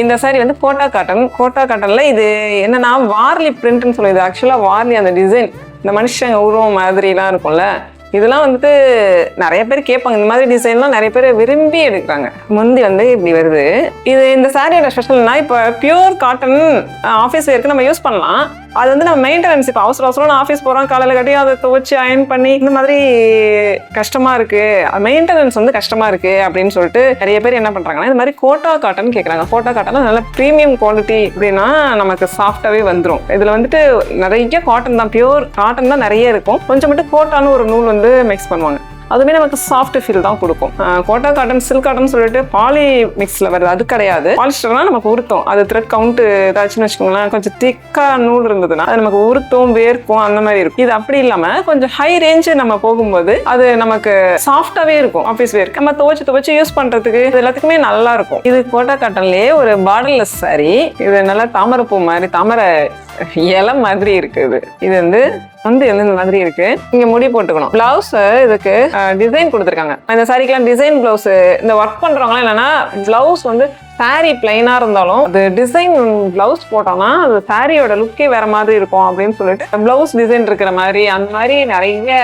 இந்த சாரி வந்து Kota cotton. Quota காட்டனில் இது என்னன்னா வார்லி பிரிண்ட்னு சொல்லுது. ஆக்சுவலாக வார்லி அந்த டிசைன் இந்த மனுஷங்க உருவம் மாதிரிலாம் இருக்கும்ல. இதெல்லாம் வந்துட்டு நிறைய பேர் கேட்பாங்க. இந்த மாதிரி டிசைன்லாம் நிறைய பேர் விரும்பி எடுக்கிறாங்க. முந்தி வந்து இப்படி வருது. இது இந்த சாரியோட ஸ்பெஷல்னா இப்போ பியூர் காட்டன் ஆஃபீஸ் வேர்க்கு நம்ம யூஸ் பண்ணலாம். அது வந்து நம்ம மெயின்டெனன்ஸ் இப்போ அவசர அவசரம் ஆஃபீஸ் போகிறோம் காலையில் கட்டி அதை துவச்சி அயன் பண்ணி இந்த மாதிரி கஷ்டமாக இருக்குது மெயின்டெனன்ஸ் வந்து கஷ்டமாக இருக்குது அப்படின்னு சொல்லிட்டு நிறைய பேர் என்ன பண்ணுறாங்கன்னா இந்த மாதிரி கோட்டா காட்டன் கேட்குறாங்க கோட்டா காட்டன் நல்ல ப்ரீமியம் குவாலிட்டி அப்படின்னா நமக்கு சாஃப்டாகவே வந்துடும் இதில் வந்துட்டு நிறைய காட்டன் தான் பியூர் காட்டன் தான் நிறைய இருக்கும். கொஞ்சம் மட்டும் கோட்டான்னு ஒரு நூல் வந்து மிக்ஸ் பண்ணுவாங்க. அதுவுமே நமக்கு சாஃப்ட் ஃபீல் தான் கொடுக்கும். கோட்டா காட்டன் சில்க் காட்டன் சொல்லிட்டு பாலி மிக்ஸில் வருது. அது கிடையாது. பாலிஸ்டர்னா நமக்கு உருத்தம். அது த்ரெட் கவுண்ட் ஏதாச்சுன்னு வச்சுக்கோங்களேன் கொஞ்சம் திக்கா நூல் இருந்ததுன்னா அது நமக்கு உருத்தும் வேர்க்கும் அந்த மாதிரி இருக்கும். இது அப்படி இல்லாமல் கொஞ்சம் ஹை ரேஞ்ச் நம்ம போகும்போது அது நமக்கு சாஃப்டாகவே இருக்கும் ஆஃபீஸ் வேர் நம்ம துவச்சு துவச்சு யூஸ் பண்ணுறதுக்கு இது எல்லாத்துக்குமே நல்லா இருக்கும். இது கோட்டா காட்டன்லேயே ஒரு பார்டர்லெஸ் சாரி இது நல்லா தாமரை பூ மாதிரி தாமரை இலை மாதிரி இருக்குது. இது வந்து வந்து வந்து இந்த மாதிரி இருக்கு. இங்க முடி போட்டுக்கணும். பிளவுஸ் இதுக்கு டிசைன் கொடுத்துருக்காங்க. இந்த சாரிக்கெல்லாம் டிசைன் பிளவுஸ் இந்த ஒர்க் பண்றவங்களாம் என்னன்னா பிளவுஸ் வந்து saree பிளைனாக இருந்தாலும் அது டிசைன் பிளவுஸ் போட்டோம்னா அது சாரியோட லுக்கே வேற மாதிரி இருக்கும் அப்படின்னு சொல்லிட்டு பிளவுஸ் டிசைன் இருக்கிற மாதிரி அந்த மாதிரி நிறைய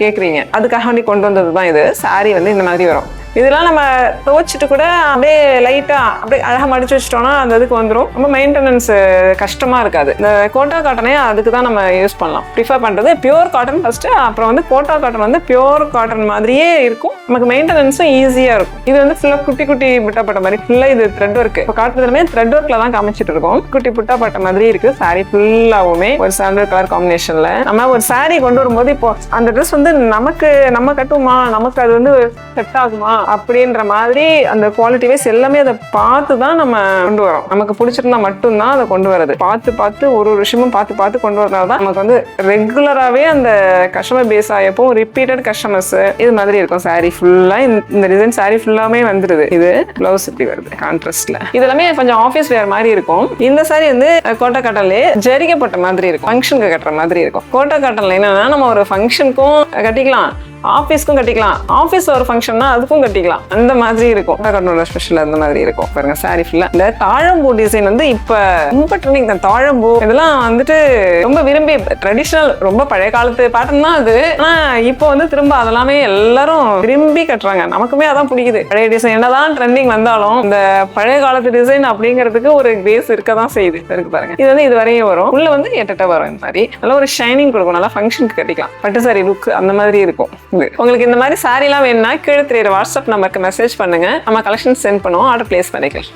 கேட்குறீங்க அதுக்காக வேண்டி கொண்டு வந்தது தான் இது. Saree வந்து இந்த மாதிரி வரும். இதெல்லாம் நம்ம துவைச்சிட்டு கூட அப்படியே லைட்டா அப்படியே அழகா மடிச்சு வச்சிட்டோம்னா அந்த இதுக்கு வந்துடும் ரொம்ப மெயின்டெனன்ஸ் கஷ்டமா இருக்காது. இந்த கோட்டா காட்டனே அதுக்கு தான் நம்ம யூஸ் பண்ணலாம். ப்ரிஃபர் பண்றது பியூர் காட்டன் ஃபர்ஸ்ட் அப்புறம் வந்து கோட்டா காட்டன் வந்து பியூர் காட்டன் மாதிரியே இருக்கும். நமக்கு மெயின்டெனன்ஸும் ஈஸியா இருக்கும். இது வந்து ஃபுல்லா குட்டி குட்டி புட்டாப்பட்ட மாதிரி ஃபுல்லா இது த்ரெட் ஒர்க் இப்போ காட்டுறதுலமே த்ரெட் ஒர்க்ல தான் காமிச்சிட்டு இருக்கோம். குட்டி புட்டாப்பட்ட மாதிரி இருக்கு. சாரி ஃபுல்லாவுமே ஒரு சாண்டல் கலர் காம்பினேஷன்ல நம்ம ஒரு சாரி கொண்டு வரும்போது இப்போ அந்த ட்ரெஸ் வந்து நமக்கு நம்ம கட்டுமா நமக்கு அது வந்து செட் ஆகுமா? அப்படின்ற மாதிரி அந்த குவாலிட்டி வைஸ் எல்லாமே அதை பார்த்து தான் நம்ம கொண்டு வரோம். நமக்கு பிடிச்சிருந்தா மட்டும்தான் அதை கொண்டு வரது பார்த்து பார்த்து ஒரு ஒரு விஷயமும் பார்த்து பார்த்து கொண்டு வரனால தான் நமக்கு வந்து ரெகுலராகவே அந்த கஸ்டமர் பேஸ் ஆகியப்போ ரிப்பீட்டட் கஸ்டமர்ஸ் இது மாதிரி இருக்கும். சாரி ஃபுல்லாக இந்த டிசைன் சாரி ஃபுல்லாமே வந்துருது. இது ப்ளவுஸ் இப்படி வருது கான்ட்ராஸ்ட்ல இது எல்லாமே கொஞ்சம் ஆஃபீஸ் வேற மாதிரி இருக்கும். இந்த சாரி வந்து கோட்டை காட்டன்லே ஜரிகைப்பட்ட மாதிரி இருக்கும். ஃபங்க்ஷனுக்கு கட்டுற மாதிரி இருக்கும். கோட்டை காட்டன்ல என்னன்னா நம்ம ஒரு ஃபங்க்ஷனுக்கும் கட்டிக்கலாம். ஆஃபீஸ்க்கும் கட்டிக்கலாம். ஆஃபீஸ் ஒரு ஃபங்க்ஷன்னா அதுக்கும் கட்டிக்கலாம். அந்த மாதிரி இருக்கும். கட்டணோட ஸ்பெஷல் அந்த மாதிரி இருக்கும். பாருங்க சாரி ஃபுல்லா இந்த தாழம்பூ டிசைன் வந்து இப்ப ரொம்ப ட்ரெண்டிங் இந்த தாழம்பூ இதெல்லாம் வந்துட்டு ரொம்ப விரும்பி ட்ரெடிஷ்னல் ரொம்ப பழைய காலத்து பேட்டர்ன் தான் அது. ஆனா இப்போ வந்து திரும்ப அதெல்லாமே எல்லாரும் விரும்பி கட்டுறாங்க. நமக்குமே அதான் பிடிக்குது. பழைய டிசைன் என்னதான் ட்ரெண்டிங் வந்தாலும் இந்த பழைய காலத்து டிசைன் அப்படிங்கிறதுக்கு ஒரு பேஸ் இருக்க தான் செய்யுது. இருக்கு பாருங்க. இது வந்து இது வரையும் வரும். உள்ள வந்து எட்டட்ட வரும் இந்த மாதிரி. நல்லா ஒரு ஷைனிங் கொடுக்கும். நல்லா ஃபங்க்ஷனுக்கு கட்டிக்கலாம். பட்டு சாரி லுக் அந்த மாதிரி இருக்கும். உங்களுக்கு இந்த மாதிரி சாரிலாம் வேணும்னா கீழே தெரியுற வாட்ஸ்அப் நம்பருக்கு மெசேஜ் பண்ணுங்க. நம்ம கலெக்ஷன் சென்ட் பண்ணுவோம். ஆர்டர் பிளேஸ் பண்ணிக்கலாம்.